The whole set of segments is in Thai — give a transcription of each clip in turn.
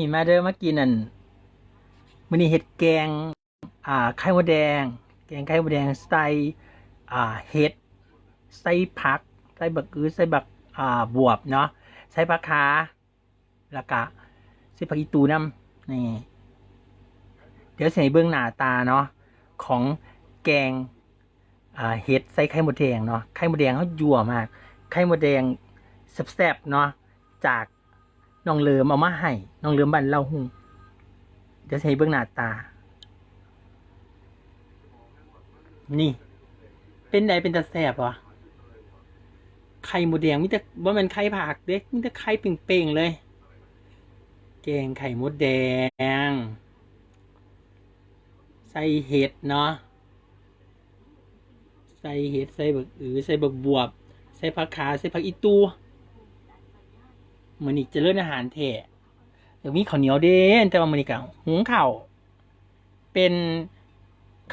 นี่มาเด้อมากินนั่นมื้อนี้เฮ็ดแกง อ่า ไข่มดแดง แกงไข่มดแดงใส่อ่า เห็ดใส่ผักใส่บักอือใส่บัก อ่า บวบเนาะ ใส่ผักขาแล้วก็ใส่ผักอีตูน้ำนี่ เดี๋ยวสิให้เบิ่งหน้าตาเนาะ ของแกง อ่า เห็ดใส่ไข่มดแดงเนาะ ไข่มดแดงเขายั่วมาก ไข่มดแดงแซ่บๆเนาะ จาก น้องเลิมเอามาให้น้องเลิมบันเล่าหุงเดี๋ยวใช้เบื้องหน้าตา นี่ เป็นไดเป็นตาแสบวะไข่หมูแดงมิแต่ว่ามันไข่ผักเด็กมิแต่ไข่เป่งๆเลย แกงไข่มดแดง ใส่เห็ดเนาะใส่เห็ดใส่บักอือใส่บักบวบ ใส่ผักขาใส่ผักอีตู มันอีกจะเลื่อนอาหารแท้เดี๋ยวมีข้าวเหนียวเด้นแต่ว่ามันอีกอะหุงข้าวเป็น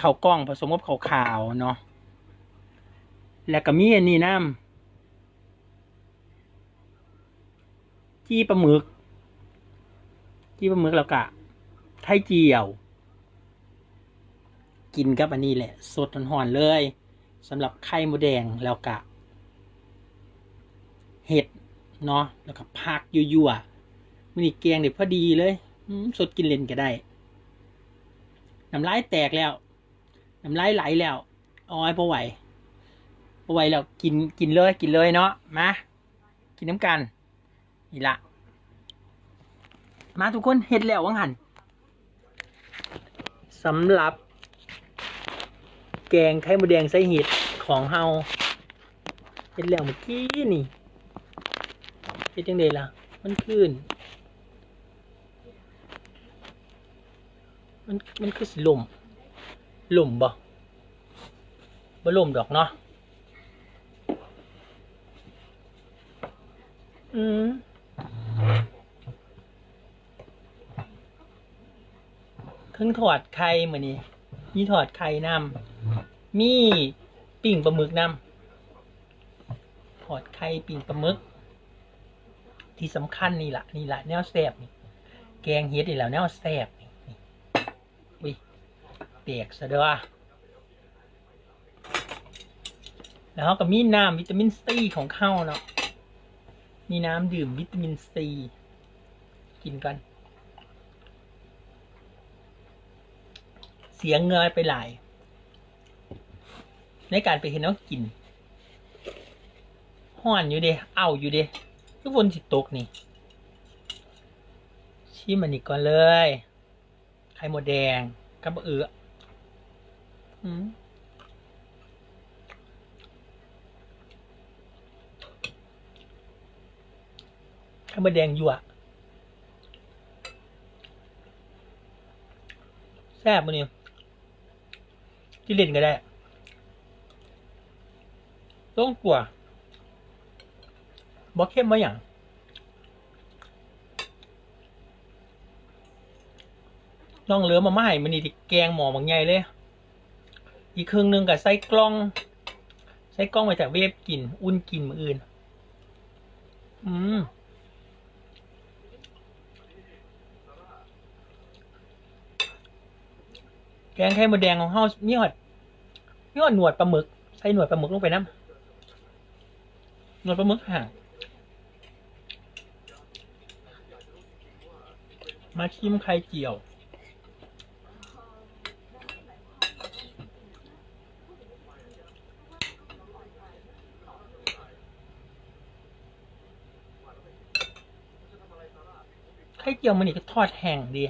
ข้าวกล้องผสมกับข้าวขาวเนาะแล้วก็มีอันนี้น้ำจี้ปลาหมึก จี้ปลาหมึกแล้วก็ไข่เจียว กินกับอันนี้แหละ สดหอนๆเลยสำหรับไข่มดแดงแล้วก็เห็ด เนาะแล้วก็พักยั่วๆมันนี่แกงเด็ดพอดีเลยสดกินเล่นก็ได้น้ำลายแตกแล้วน้ำลายไหลแล้วอ้อยพอไหวพอไหวแล้วกินกินเลยกินเลยเนาะมากินน้ำกันนี่ละมาทุกคนเห็ดแล้ววังหันสำหรับแกงไข่มดแดงใส่เห็ดของเฮาเห็ดแล้วเมื่อกี้นี่ เฮ็ดจังไดล่ะ มันขึ้น มันมันคือสิล่มล่มบ่บ่ล่มดอกเนาะอืมเครื่องถอดไข่มื้อนี้มีถอดไข่นำมีปิ้งปลาหมึกนำถอดไข่ปิ้งปลาหมึก ที่สำคัญนี่แหละนี่แหละแนวแซบนี่ แกงเฮ็ดนี่แหล้วแนวแซบนี่นี่อุ้ยเปียกซะเด้อแล้วเขาก็มีน้ำวิตามินซีของเข้าเนาะมีน้ำดื่มวิตามินซีกินกันเสียงเงยไปหลาย ในการไปเห็นน้องกินห้อนอยู่เด้เอาอยู่เด้ ทุกคนสิตกนี่ ชิมมันอีกก่อนเลย ไข่หมดแดงกับเอืออืมไข่หมดแดงยู่อะแซ่บมันนี่ที่เล่นก็ได้ต้องกลัว บอกเข้มมาอย่างน้องเหลือมาไม่มันนี่ที่แกงหมอบางใหญ่เลย อีกครึ่งหนึ่งกับใส่กล้องใส่กล้องมาจากเวฟกิน อุ่นกินมืออื่น อืมแกงไข่มดแดงของเฮามีหอดมีหอดหนวดปลาหมึก ใส่หนวดปลาหมึกลงไปน้ำหนวดปลาหมึกห่าง มาชิมไข่เจียว ไข่เจียวมันนี่ก็ทอดแห้งดี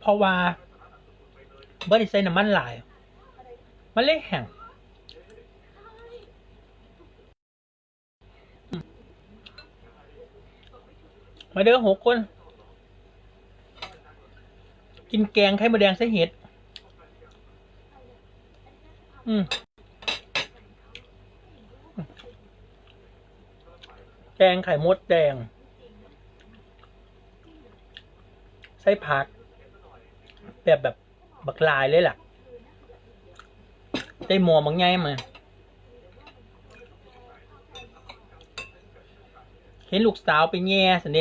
เพราะว่าบริใส่น้ำมันหลาย มันเลยแห้งมมาเด้อหกคน กินแกงไข่มดแดงใส่เห็ด อืมแกงไข่มดแดง ใส่ผัก แบบแบบ บักลายเลยล่ะ ได้หมอบางไงมาเห็นลูกสาวไปแง่สินเด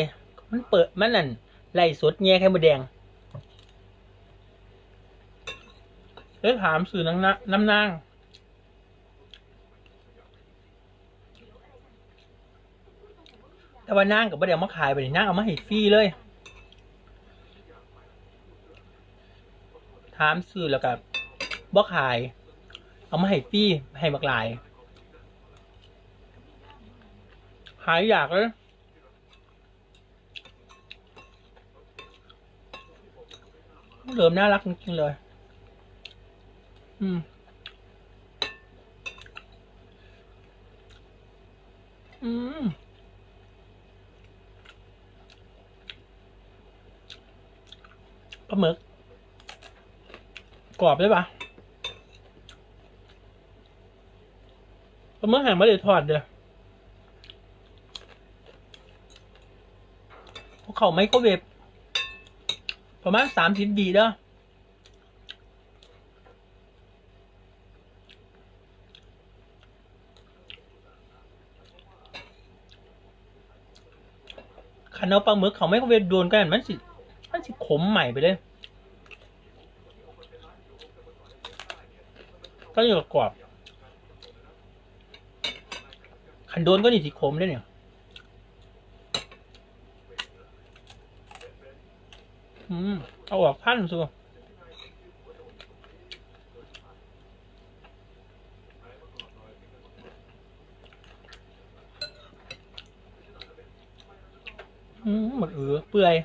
มันเปิดมันนั่นไล่สดแง่ไข่มดแดงเลยถามสื่อนังน้ำนางแต่ว่านางกับบ่ได้เอามาขายไปนี่นางเอามาให้ฟรีเลย ถามซื้อแล้วกับบ่ขาย เอามาให้ฟรีให้บักหลาย หายอยากเลยเหลิมน่ารักจริงๆเลย อืม อืมปลาหมึกกรอบได้ปะ ปลาหมึกแห้งม่ได้ทอดเด้อพวกเขาไมโครเวฟประมาณสามสิบดีเด้อคันเอาปลาหมึกเขาไมโครเวฟโดนกันมันสิมันสิขมใหม่ไปเลยก็อยู่กับกรอบ ขันโดนก็นี่สิขมได้เนี่ยอืมเอาออกพันสัวอืมหมดเอือเปื่อย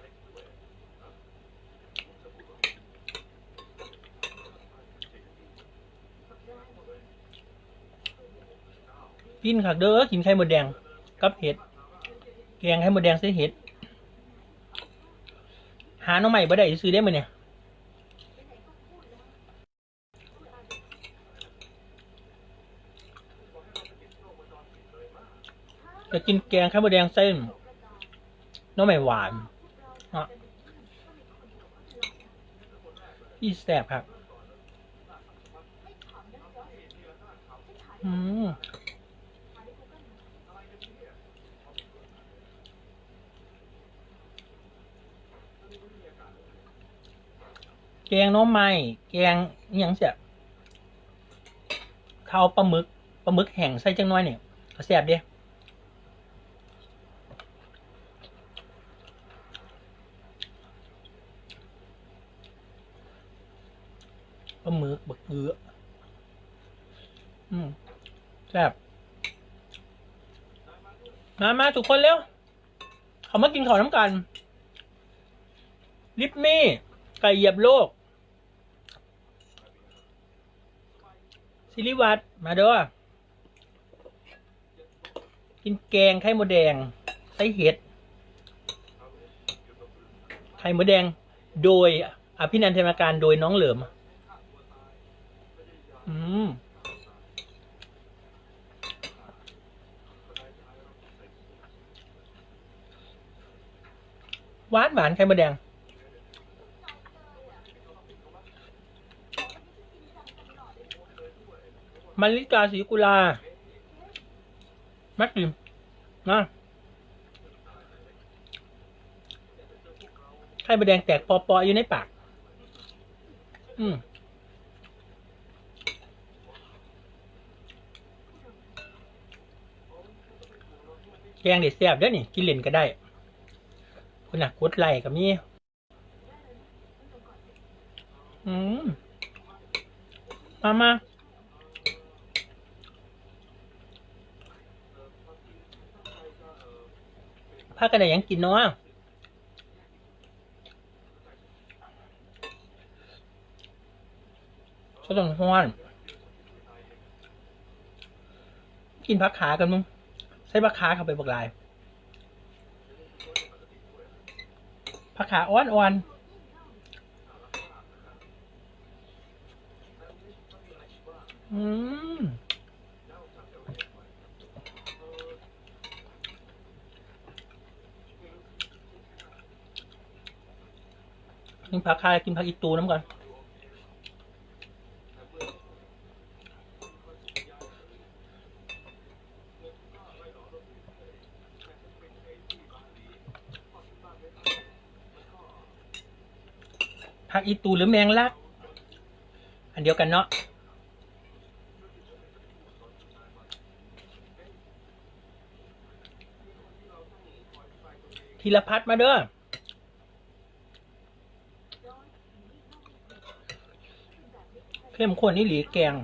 กินค่ะเด้อกินไข่หมดแดง กับเห็ด แกงไข่หมดแดงใส่เห็ด หาหน้องใหม่บ่ได้ซื้อได้มั้ยเนี่ยจะกินแกงไข่หมดแดงเส้นน้องใหม่หวานอะอีแสบครับ อืม แกงน้องไม้แกงอหยังเสียข้าวปลาหมึกปลาหมึกแห้งใส่จังน้อยเนี่ยก็แซ่บเด้ปลาหมึกบักเกลืออืมแซ่บมามาทุกคนเร็วเขามากินข้าวน้ำกัน ลิปมี่ไก่เหยียบโลก สิริวัตรมาเด้อกินแกงไข่มดแดงใส่เห็ด ไข่มดแดง โดยอภินันทนาการโดยน้องเหลิม อืมหวานหวานไข่มดแดง มันลิกาสีกุลาแม็กดิมนะไข่มดแดงแตกปอปอๆอยู่ในปาก อืมแกงเด็ดแซ่บเด้อนี่ กินเล่นก็ได้ คุณน่ะกดไลค์กับมีอืม มามา พากันได้ยังกินเนาะก็ต้องห้อนกินผักขากันมึงใส่ผักขาเข้าไปบักลายผักขาอ่อนอ่อนอืม ผักคายกินผักอีตูน้ำก่อนผักอีตูหรือแมงลัก อันเดียวกันเนาะทีละพัฒมาเด้อ เข้มข้นนี่หลีแกง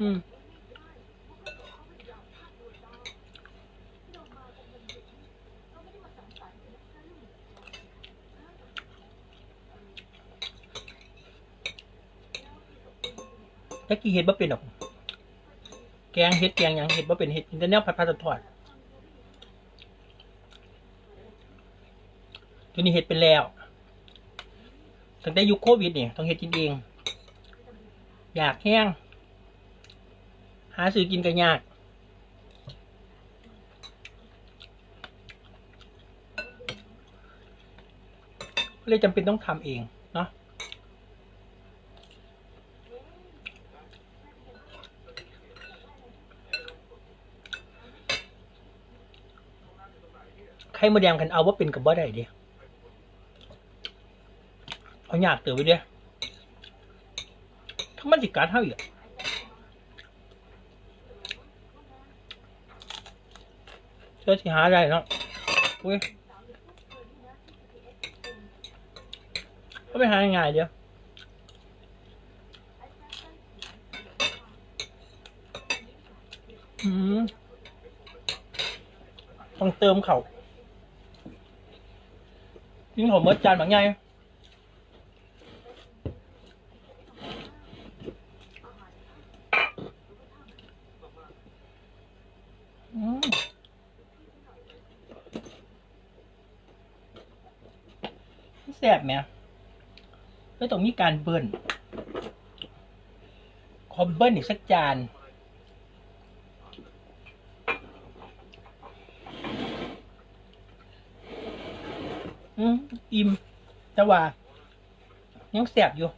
อืมตะกี้เห็ดบ่เป็นหรอก แกงเห็ดแกงหยังเห็ดบ่เป็นเห็ดอินเทอร์เน็ตผัดผัดทอดๆตัวนี้เห็ดเป็นแล้ว ตั้งแต่ยุคโควิดเนี่ยต้องเห็ดกินเอง อยากแห้ง หาซื้อกินก็ยากเลยจำเป็นต้องทำเองเนาะไข่มดแดงกันเอาว่าเป็นกับบ่ได้เดียเอา ยากเติบไปเดียถ้ามันจิการเท่าอีกเจ้าสิหาได้เนาะอุ้ยก็ไปหาง่ายเดียวอืมต้องเติมเขายิ่งผมเมื่อจานบางไงอืม แซ่บไหมไม่ต้องมีการเบิ้ลขอมเบิ้ลอีกสักจานอืมอิ่มแต่ว่า ยังแสบอยู่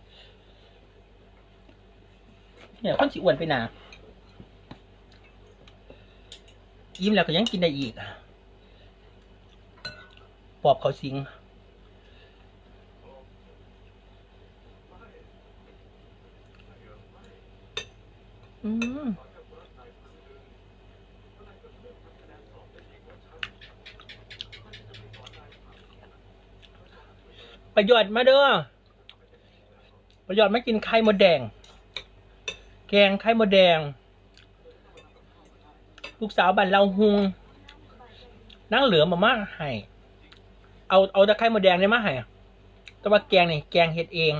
เนี่ยคนสิอ้วนไปหนาอิ่มแล้วก็ยังกินได้อีกปอบเขาสิง อืมประโยชน์มาเด้อ ประโยชน์มากินไข่มดแดง แกงไข่มดแดง ลูกสาวบ้านเราหุง นั่งเหลือมามาให้ เอาเอาตะไคร่มดแดงได้มาให้แต่ว่าแกงนี่แกงเฮ็ดเอง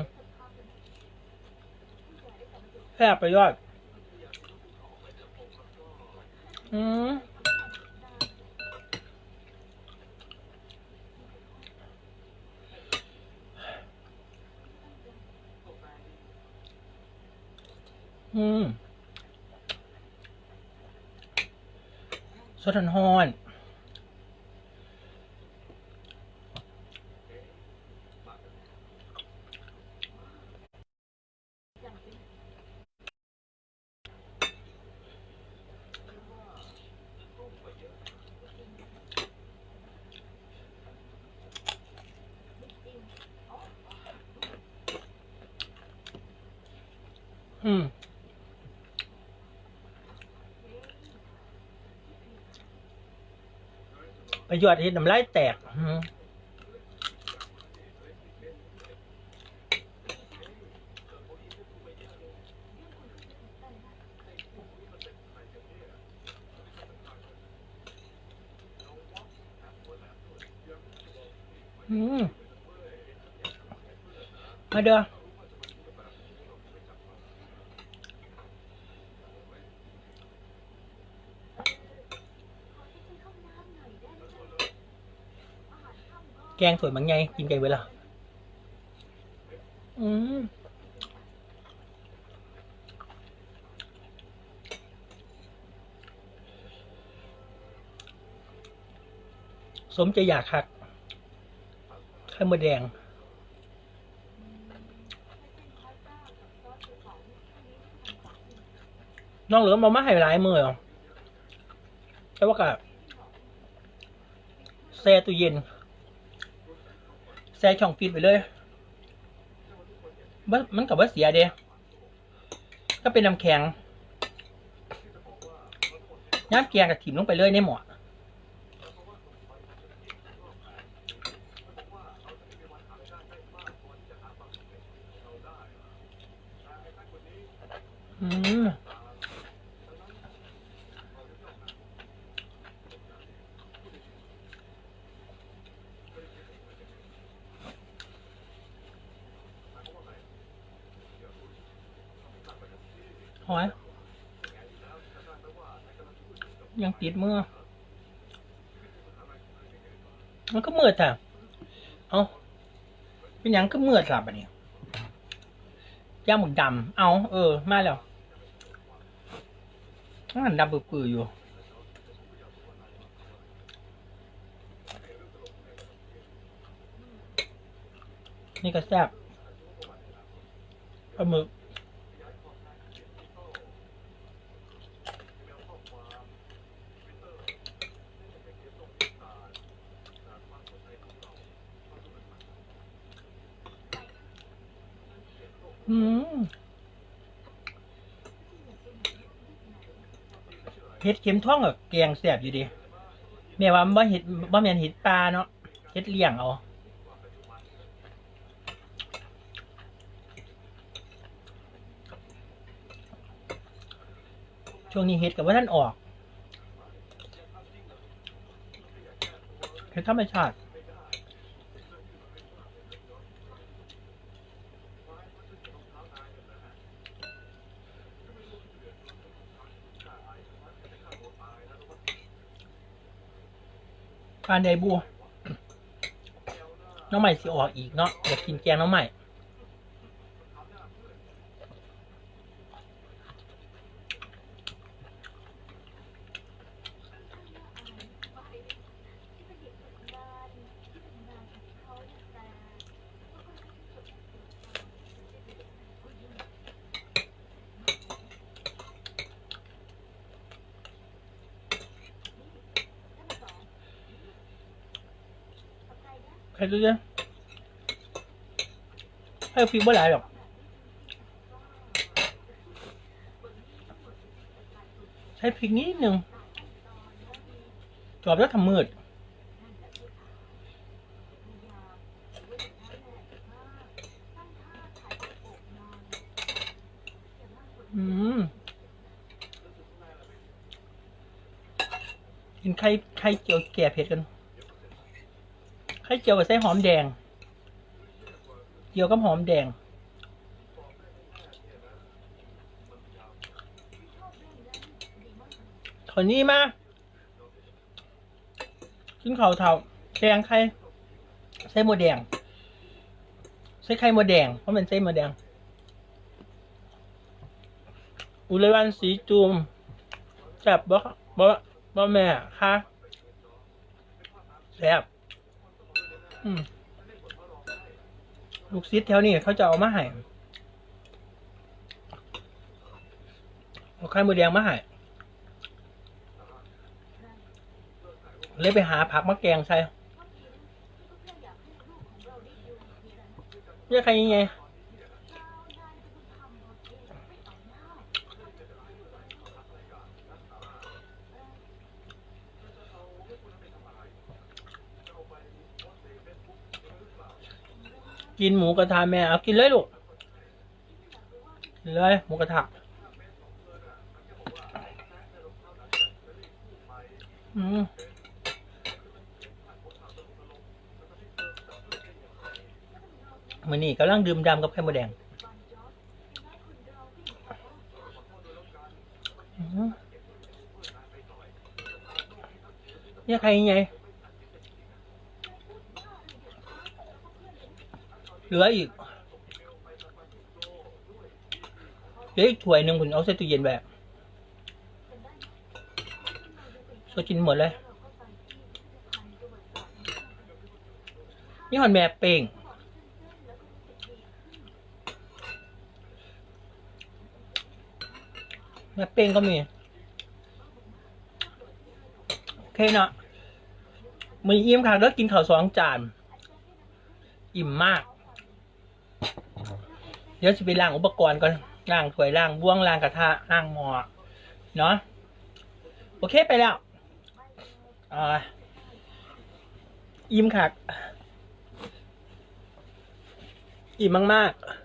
แค่บประโยชน์ อืมอืมสดหอนๆอืม ประโยชน์เห็นน้ำลายแตกอืมมาเด้อ กงสวยมันไงกินไก่เวลาอืมสมใจอยากคักไข่มดแดง น้องเหลือมามาให้หลายมือเหรอแต่ว่ากับแช่ตู้เย็น ใส่ช่องฟิตไปเลยมันกับว่าเสียเด้ก็เป็นน้ำแข็งน้ำแกงกับถิ่มลงไปเลยในหม้ออืม หอย ยังติดมือมันก็มืดอะเอาเป็นยังก็มืดสับอันนี้ย่างหมึกดำเอาเออ มาแล้วมันดำปื้อๆอยู่นี่ก็แซ่บปลาหมึก อืมเห็ดเข็มท่องกับแกงแสบอยู่ดีแม่ว่าบ่เห็ดบ่แม่นเห็ดปลาเนาะเห็ดเลี้ยงเอาช่วงนี้เห็ดกับว่าท่นออกเห็ดธรรมชาติ ปานใดบัวน้องใหม่สิออกอีกเนาะอยากกินแกงน้องใหม่ ใครรู้เนี่ยให้ฟิกบ่หลายหรอกใช้พริกนิดนึงจอบแล้วทำมืดอืมกินไข่ไข่เจียวแก่เผ็ดกัน ข่เจียวกับไส้หอมแดง เจียวกับหอมแดง ขอนี้มากินเขาเทาแดงไข่ไส้หมดแดง ใส่ไข่หมดแดง เพราะมันไส้หมดแดง อุไรวันสีจูมแซ่บบ่บ่บ่แม่ค่ะแซ่บ ลูกซิดแถวนี้เขาจะเอามาให้เอาไข่มือแดงมาให้เลยไปหาผักมะแกงใส่เรียใครยังไง กินหมูกระทะแม่เอากินเลยลูกกินเลยหมูกระทะอืมมือนี่กำลังดื่มดำกับไข่มดแดงเนี่ยใครยังไง เหลืออีกเหลืออีกถ้วยหนึ่งผมเอาใส่ตู้เย็นแบบก็กินหมดเลยนี่หอนแม่เป่งแม่เป้งก็มีโอเคเนาะมืออิ่มค่ะแล้วกินข้าวสองจาน อิ่มมาก เดี๋ยวจะไปล้างอุปกรณ์ก่อนล้างถ้วยล้างบ้วงล้างกระทะล้างหม้อเนาะโอเคไปแล้วอ่าอิ่มคักอิ่มมากๆ